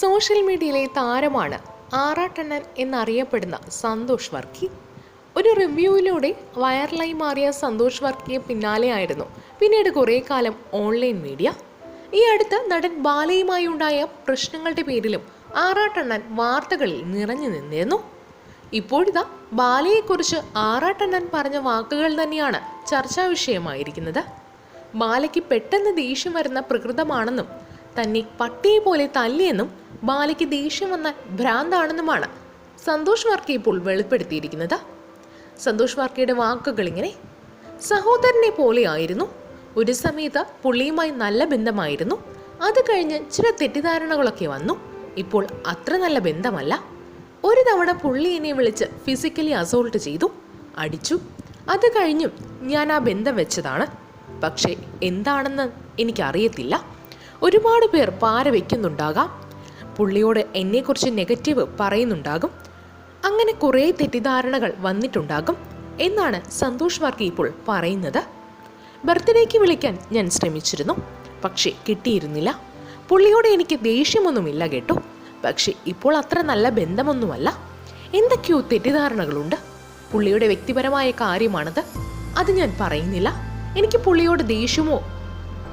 Social മീഡിയയിലെ താരമാണ് ആറാട്ടണ്ണൻ എന്നറിയപ്പെടുന്ന സന്തോഷ് വർക്കി. ഒരു റിവ്യൂവിലൂടെ വൈറലായി മാറിയ സന്തോഷ് വർക്കിയെ പിന്നാലെയായിരുന്നു. പിന്നീട് കുറേ കാലം ഓൺലൈൻ മീഡിയ. ഈ അടുത്ത് നടൻ ബാലയുമായി ഉണ്ടായ പ്രശ്നങ്ങളുടെ പേരിലും ആറാട്ടണ്ണൻ വാർത്തകളിൽ നിറഞ്ഞു നിന്നിരുന്നു. ഇപ്പോഴിതാ ബാലയെക്കുറിച്ച് ആറാട്ടണ്ണൻ പറഞ്ഞ വാക്കുകൾ തന്നെയാണ് ചർച്ചാ വിഷയമായിരിക്കുന്നത്. ബാലയ്ക്ക് പെട്ടെന്ന് ദേഷ്യം വരുന്ന പ്രകൃതമാണെന്നും തന്നെ പട്ടിയെ പോലെ തല്ലിയെന്നും ബാലയ്ക്ക് ദേഷ്യം വന്ന ഭ്രാന്താണെന്നുമാണ് സന്തോഷ് വാർക്കി ഇപ്പോൾ വെളിപ്പെടുത്തിയിരിക്കുന്നത്. സന്തോഷ് വാർക്കയുടെ വാക്കുകൾ ഇങ്ങനെ സഹോദരനെ പോലെയായിരുന്നു. ഒരു സമയത്ത് പുള്ളിയുമായി നല്ല ബന്ധമായിരുന്നു. അത് കഴിഞ്ഞ് ചില തെറ്റിദ്ധാരണകളൊക്കെ വന്നു. ഇപ്പോൾ അത്ര നല്ല ബന്ധമല്ല. ഒരു തവണ പുള്ളി എന്നെ വിളിച്ച് ഫിസിക്കലി അസോൾട്ട് ചെയ്തു. അടിച്ചു. അത് കഴിഞ്ഞും ഞാൻ ആ ബന്ധം വെച്ചതാണ്. പക്ഷേ എന്താണെന്ന് എനിക്കറിയത്തില്ല. ഒരുപാട് പേർ പാര വയ്ക്കുന്നുണ്ടാകാം പുള്ളിയോട് എന്നെക്കുറിച്ച് നെഗറ്റീവ് പറയുന്നുണ്ടാകും. അങ്ങനെ കുറേ തെറ്റിദ്ധാരണകൾ വന്നിട്ടുണ്ടാകും എന്നാണ് സന്തോഷ് വർക്കി ഇപ്പോൾ പറയുന്നത്. ബർത്ത്ഡേക്ക് വിളിക്കാൻ ഞാൻ ശ്രമിച്ചിരുന്നു. പക്ഷേ കിട്ടിയിരുന്നില്ല. പുള്ളിയോട് എനിക്ക് ദേഷ്യമൊന്നുമില്ല കേട്ടോ. പക്ഷേ ഇപ്പോൾ അത്ര നല്ല ബന്ധമൊന്നുമല്ല. എന്തൊക്കെയോ തെറ്റിദ്ധാരണകളുണ്ട്. പുള്ളിയുടെ വ്യക്തിപരമായ കാര്യമാണത്. അത് ഞാൻ പറയുന്നില്ല. എനിക്ക് പുള്ളിയോട് ദേഷ്യമോ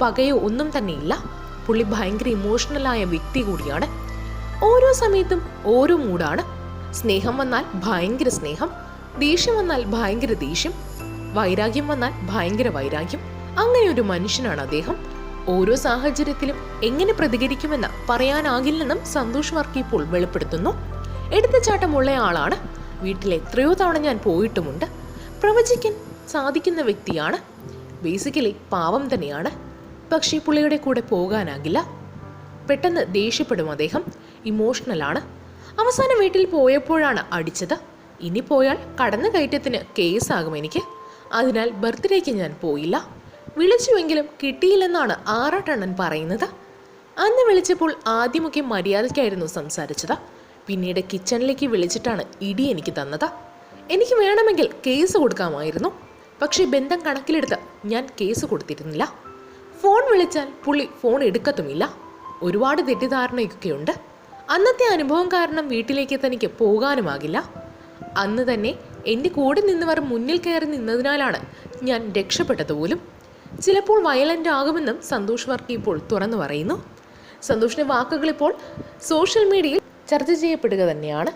പകയോ ഒന്നും തന്നെ ഇല്ല പുള്ളി ഭയങ്കര ഇമോഷണലായ വ്യക്തി കൂടിയാണ്. ഓരോ സമയത്തും ഓരോ മൂഡാണ് സ്നേഹം വന്നാൽ ഭയങ്കര സ്നേഹം ദേഷ്യം വന്നാൽ ഭയങ്കര ദേഷ്യം വൈരാഗ്യം വന്നാൽ ഭയങ്കര വൈരാഗ്യം. അങ്ങനെ ഒരു മനുഷ്യനാണ് അദ്ദേഹം. ഓരോ സാഹചര്യത്തിലും എങ്ങനെ പ്രതികരിക്കുമെന്ന് പറയാനാകില്ലെന്നും സന്തോഷ് വർക്കി ഇപ്പോൾ വെളിപ്പെടുത്തുന്നു. എടുത്തുചാട്ടമുള്ള ആളാണ്. വീട്ടിൽ എത്രയോ തവണ ഞാൻ പോയിട്ടുമുണ്ട്. പ്രവചിക്കാൻ സാധിക്കുന്ന വ്യക്തിയാണ്. ബേസിക്കലി പാവം തന്നെയാണ്. പക്ഷേ പുള്ളിയുടെ കൂടെ പോകാനാകില്ല. പെട്ടെന്ന് ദേഷ്യപ്പെടും അദ്ദേഹം. ഇമോഷണലാണ് അവസാനം വീട്ടിൽ പോയപ്പോഴാണ് അടിച്ചത്. ഇനി പോയാൽ കടന്നു കയറ്റത്തിന് കേസാകും എനിക്ക്. അതിനാൽ ബർത്ത്ഡേക്ക് ഞാൻ പോയില്ല. വിളിച്ചുവെങ്കിലും കിട്ടിയില്ലെന്നാണ് ആറാട്ടണ്ണൻ പറയുന്നത്. അന്ന് വിളിച്ചപ്പോൾ ആദ്യമൊക്കെ മര്യാദയ്ക്കായിരുന്നു സംസാരിച്ചത്. പിന്നീട് കിച്ചണിലേക്ക് വിളിച്ചിട്ടാണ് ഇടി എനിക്ക് തന്നത്. എനിക്ക് വേണമെങ്കിൽ കേസ് കൊടുക്കാമായിരുന്നു. പക്ഷേ ബന്ധം കണക്കിലെടുത്ത് ഞാൻ കേസ് കൊടുത്തിരുന്നില്ല. ഫോൺ വിളിച്ചാൽ പുള്ളി ഫോൺ എടുക്കത്തുമില്ല. ഒരുപാട് തെറ്റിദ്ധാരണയൊക്കെയുണ്ട്. അന്നത്തെ അനുഭവം കാരണം വീട്ടിലേക്ക് തനിക്ക് പോകാനുമാകില്ല. അന്ന് തന്നെ എന്റെ കൂടെ നിന്നവർ മുന്നിൽ കയറി നിന്നതിനാലാണ് ഞാൻ രക്ഷപ്പെട്ടത് പോലും. ചിലപ്പോൾ വയലന്റ് ആകുമെന്നും സന്തോഷ് വർക്കി ഇപ്പോൾ തുറന്നു പറയുന്നു. സന്തോഷിന്റെ വാക്കുകൾ ഇപ്പോൾ സോഷ്യൽ മീഡിയയിൽ ചർച്ച ചെയ്യപ്പെടുക തന്നെയാണ്.